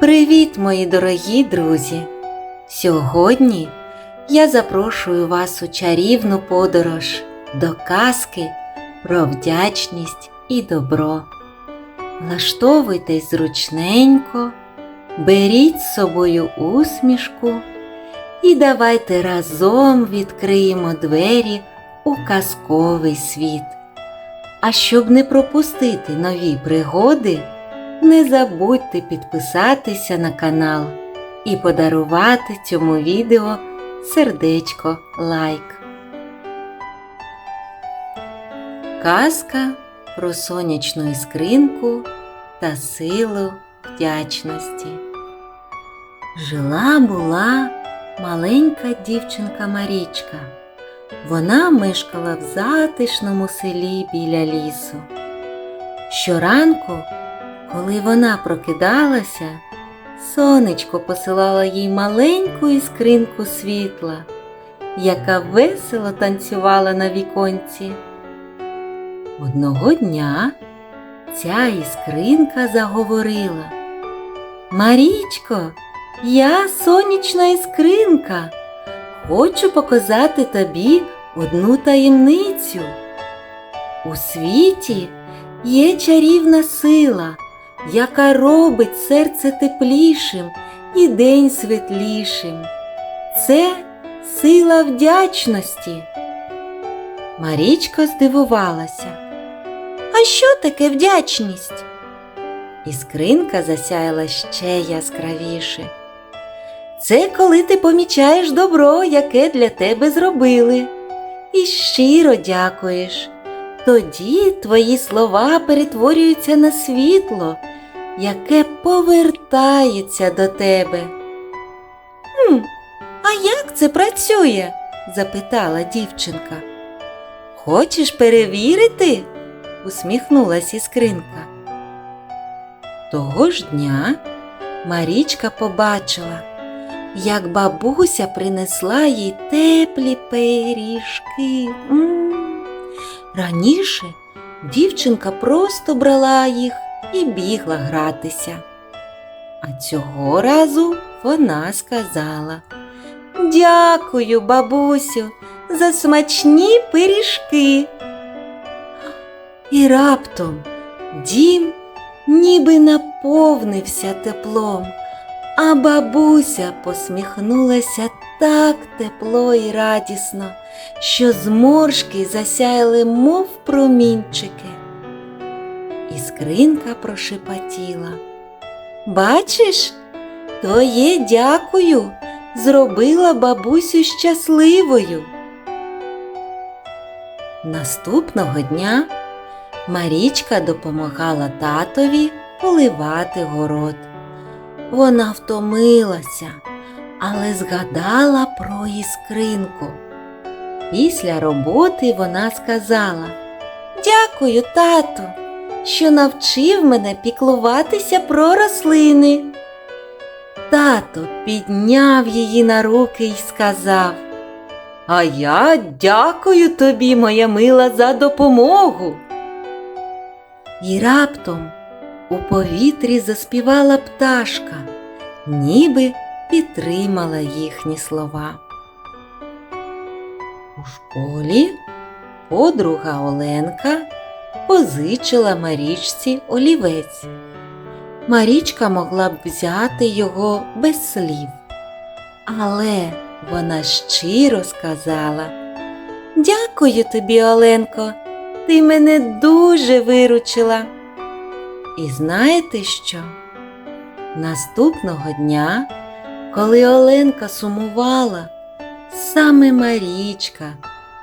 Привіт, мої дорогі друзі! Сьогодні я запрошую вас у чарівну подорож до казки про вдячність і добро. Влаштовуйтесь зручненько, беріть з собою усмішку і давайте разом відкриємо двері у казковий світ. А щоб не пропустити нові пригоди, не забудьте підписатися на канал і подарувати цьому відео сердечко лайк. Казка про сонячну іскринку та силу вдячності. Жила була маленька дівчинка Марічка. Вона мешкала в затишному селі біля лісу. Щоранку, коли вона прокидалася, сонечко посилало їй маленьку іскринку світла, яка весело танцювала на віконці. Одного дня ця іскринка заговорила. Марічко, я сонячна іскринка. Хочу показати тобі одну таємницю. У світі є чарівна сила, яка робить серце теплішим і день світлішим. Це сила вдячності. Марічка здивувалася. А що таке вдячність? Іскринка засяяла ще яскравіше. Це коли ти помічаєш добро, яке для тебе зробили, і щиро дякуєш. Тоді твої слова перетворюються на світло, яке повертається до тебе. «Хм, А як це працює? запитала дівчинка. Хочеш перевірити? усміхнулась іскринка. Того ж дня Марічка побачила як бабуся принесла їй теплі пиріжки. М-м. Раніше дівчинка просто брала їх і бігла гратися. А цього разу вона сказала Дякую, бабусю, за смачні пиріжки. І раптом дім ніби наповнився теплом. А бабуся посміхнулася так тепло і радісно, що зморшки засяяли, мов промінчики. Іскринка прошепотіла. Бачиш, твоє дякую, зробила бабусю щасливою. Наступного дня Марічка допомагала татові поливати город. Вона втомилася, але згадала про іскринку. Після роботи вона сказала Дякую, тату, що навчив мене піклуватися про рослини. Тато підняв її на руки і сказав А я дякую тобі, моя мила, за допомогу. І раптом у повітрі заспівала пташка, ніби підтримала їхні слова. У школі подруга Оленка позичила Марічці олівець. Марічка могла б взяти його без слів, але вона щиро сказала Дякую тобі, Оленко, ти мене дуже виручила. І знаєте що? Наступного дня, коли Оленка сумувала, саме Марічка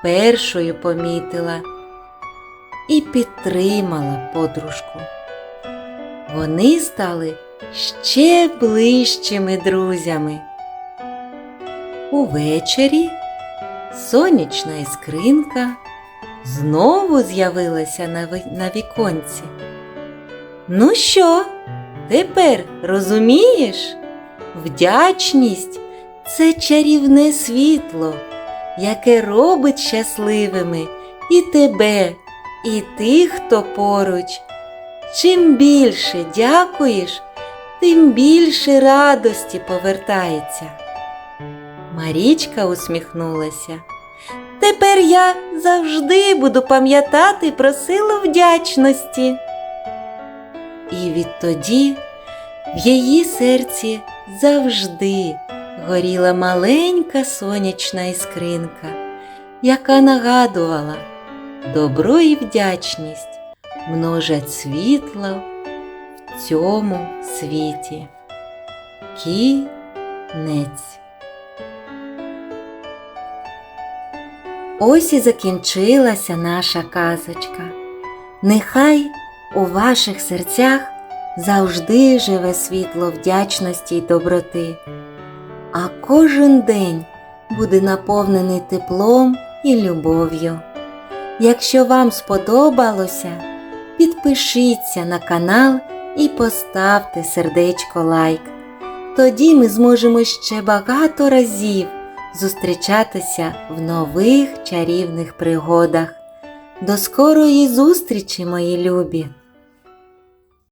першою помітила і підтримала подружку. Вони стали ще ближчими друзями. Увечері сонячна іскринка знову з'явилася на віконці. Ну що, тепер розумієш? Вдячність це чарівне світло, яке робить щасливими і тебе, і тих, хто поруч. Чим більше дякуєш, тим більше радості повертається. Марічка усміхнулася. Тепер я завжди буду пам'ятати про силу вдячності. І відтоді в її серці завжди горіла маленька сонячна іскринка, яка нагадувала, добро і вдячність множать світло в цьому світі. Кінець. Ось і закінчилася наша казочка. Нехай у ваших серцях завжди живе світло вдячності й доброти, а кожен день буде наповнений теплом і любов'ю. Якщо вам сподобалося, підпишіться на канал і поставте сердечко лайк. Тоді ми зможемо ще багато разів зустрічатися в нових чарівних пригодах. До скорої зустрічі, мої любі!